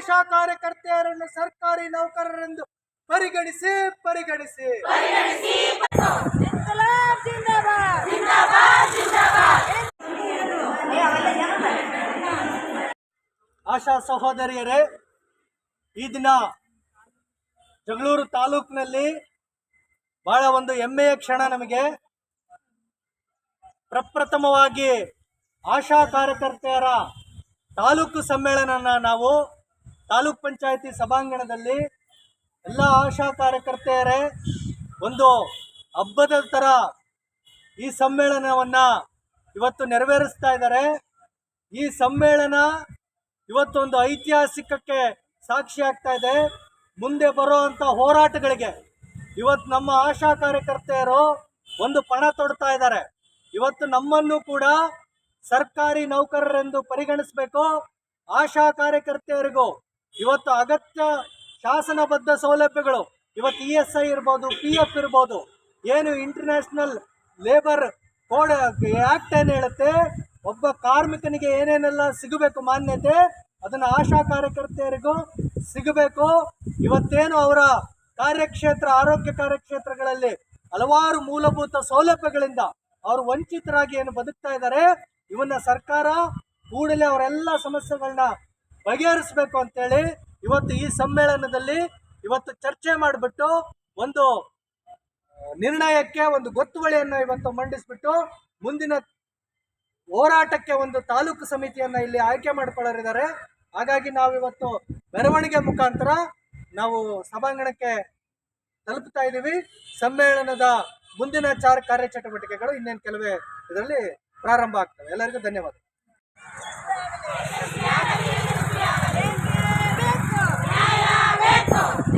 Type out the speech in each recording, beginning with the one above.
ಆಶಾ ಕಾರ್ಯಕರ್ತೆಯರನ್ನು ಸರ್ಕಾರಿ ನೌಕರರೆಂದು ಪರಿಗಣಿಸಿ ಪರಿಗಣಿಸಿ. ಆಶಾ ಸಹೋದರಿಯರೇ ಈ ದಿನ ಜಗಳೂರು ತಾಲೂಕಿನಲ್ಲಿ ಬಹಳ ಒಂದು ಹೆಮ್ಮೆಯ ಕ್ಷಣ ನಮಗೆ. ಪ್ರಪ್ರಥಮವಾಗಿ ಆಶಾ ಕಾರ್ಯಕರ್ತೆಯರ ತಾಲೂಕು ಸಮ್ಮೇಳನನ ನಾವು ತಾಲೂಕ್ ಪಂಚಾಯತಿ ಸಭಾಂಗಣದಲ್ಲಿ ಎಲ್ಲ ಆಶಾ ಕಾರ್ಯಕರ್ತೆಯರೇ, ಒಂದು ಹಬ್ಬದ ಥರ ಈ ಸಮ್ಮೇಳನವನ್ನ ಇವತ್ತು ನೆರವೇರಿಸ್ತಾ ಇದ್ದಾರೆ. ಈ ಸಮ್ಮೇಳನ ಇವತ್ತು ಒಂದು ಐತಿಹಾಸಿಕಕ್ಕೆ ಸಾಕ್ಷಿ ಆಗ್ತಾ ಇದೆ. ಮುಂದೆ ಬರುವಂತ ಹೋರಾಟಗಳಿಗೆ ಇವತ್ತು ನಮ್ಮ ಆಶಾ ಕಾರ್ಯಕರ್ತೆಯರು ಒಂದು ಪಣ ತೊಡ್ತಾ ಇದ್ದಾರೆ. ಇವತ್ತು ನಮ್ಮನ್ನು ಕೂಡ ಸರ್ಕಾರಿ ನೌಕರರೆಂದು ಪರಿಗಣಿಸಬೇಕು. ಆಶಾ ಕಾರ್ಯಕರ್ತೆಯರಿಗೂ ಇವತ್ತು ಅಗತ್ಯ ಶಾಸನಬದ್ಧ ಸೌಲಭ್ಯಗಳು, ಇವತ್ತು ಇ ಎಸ್ ಐ ಇರ್ಬೋದು, ಪಿ ಎಫ್ ಇರ್ಬೋದು, ಏನು ಇಂಟರ್ನ್ಯಾಷನಲ್ ಲೇಬರ್ ಕೋಡ್ ಆಕ್ಟ್ ಏನು ಹೇಳುತ್ತೆ, ಒಬ್ಬ ಕಾರ್ಮಿಕನಿಗೆ ಏನೇನೆಲ್ಲ ಸಿಗಬೇಕು ಮಾನ್ಯತೆ, ಅದನ್ನು ಆಶಾ ಕಾರ್ಯಕರ್ತೆಯರಿಗೂ ಸಿಗಬೇಕು. ಇವತ್ತೇನು ಅವರ ಕಾರ್ಯಕ್ಷೇತ್ರ, ಆರೋಗ್ಯ ಕಾರ್ಯಕ್ಷೇತ್ರಗಳಲ್ಲಿ ಹಲವಾರು ಮೂಲಭೂತ ಸೌಲಭ್ಯಗಳಿಂದ ಅವರು ವಂಚಿತರಾಗಿ ಏನು ಬದುಕ್ತಾ ಇದ್ದಾರೆ, ಇವನ್ನ ಸರ್ಕಾರ ಕೂಡಲೇ ಅವರೆಲ್ಲ ಸಮಸ್ಯೆಗಳನ್ನ ಬಗೆಹರಿಸಬೇಕು ಅಂತೇಳಿ ಇವತ್ತು ಈ ಸಮ್ಮೇಳನದಲ್ಲಿ ಇವತ್ತು ಚರ್ಚೆ ಮಾಡಿಬಿಟ್ಟು ಒಂದು ನಿರ್ಣಯಕ್ಕೆ, ಒಂದು ಗೊತ್ತುವಳಿಯನ್ನು ಇವತ್ತು ಮಂಡಿಸ್ಬಿಟ್ಟು ಮುಂದಿನ ಹೋರಾಟಕ್ಕೆ ಒಂದು ತಾಲೂಕು ಸಮಿತಿಯನ್ನ ಇಲ್ಲಿ ಆಯ್ಕೆ ಮಾಡ್ಕೊಳ್ಳೋರಿದ್ದಾರೆ. ಹಾಗಾಗಿ ನಾವು ಇವತ್ತು ಮೆರವಣಿಗೆ ಮುಖಾಂತರ ನಾವು ಸಭಾಂಗಣಕ್ಕೆ ತಲುಪ್ತಾ ಇದ್ದೀವಿ ಸಮ್ಮೇಳನದ ಮುಂದಿನ ಚಾರ ಕಾರ್ಯಚಟುವಟಿಕೆಗಳು ಇನ್ನೇನು ಕೆಲವೇ ಇದರಲ್ಲಿ ಪ್ರಾರಂಭ ಆಗ್ತವೆ. ಎಲ್ಲರಿಗೂ ಧನ್ಯವಾದ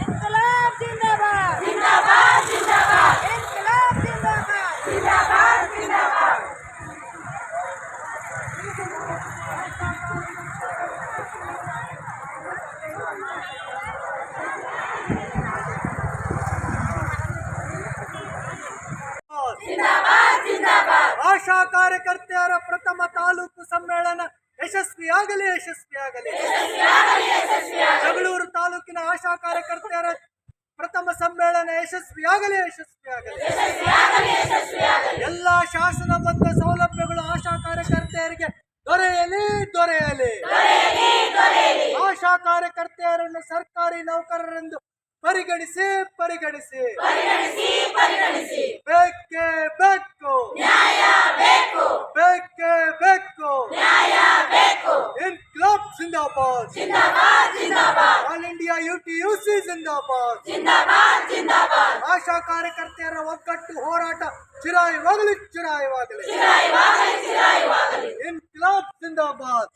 ಇನ್ಕಲಾಬ್ ಜಿಂದಾಬಾದ್ ಇನ್ಕಲಾಬ್ ಜಿಂದಾಬಾದ್ ಆಶಾ ಕಾರ್ಯಕರ್ತೆಯರ ಪ್ರಥಮ ತಾಲೂಕು ಸಮ್ಮೇಳನ ಯಶಸ್ವಿಯಾಗಲಿ ಯಶಸ್ವಿಯಾಗಲಿ. ಜಗಳೂರು ತಾಲೂಕಿನ ಆಶಾ ಕಾರ್ಯಕರ್ತರ ಪ್ರಥಮ ಸಮ್ಮೇಳನ ಯಶಸ್ವಿಯಾಗಲಿ ಯಶಸ್ವಿಯಾಗಲಿ. ಎಲ್ಲ ಶಾಸನಬದ್ಧ ಸೌಲಭ್ಯಗಳು ಆಶಾ ಕಾರ್ಯಕರ್ತೆಯರಿಗೆ ದೊರೆಯಲಿ ದೊರೆಯಲಿ. ಆಶಾ ಕಾರ್ಯಕರ್ತೆಯರನ್ನು ಸರ್ಕಾರಿ ನೌಕರರೆಂದು ಪರಿಗಣಿಸಿ ಪರಿಗಣಿಸಿ. ಬೇಕೇ ಬೇಕು. ಬೇಕೇ ಬೇಕು. ಇನ್ಕ್ಲಾಬ್ ಜಿಂದಾಬಾದ್ all India U T U C ಜಿಂದಾಬಾದ್ ಆಶಾ ಕಾರ್ಯಕರ್ತೆಯರ ಒಗ್ಗಟ್ಟು ಹೋರಾಟ ಚಿರಾಯವಾಗಲಿ ಚಿರಾಯವಾಗಲಿ ಇನ್ಕ್ಲಾಬ್ ಜಿಂದಾಬಾದ್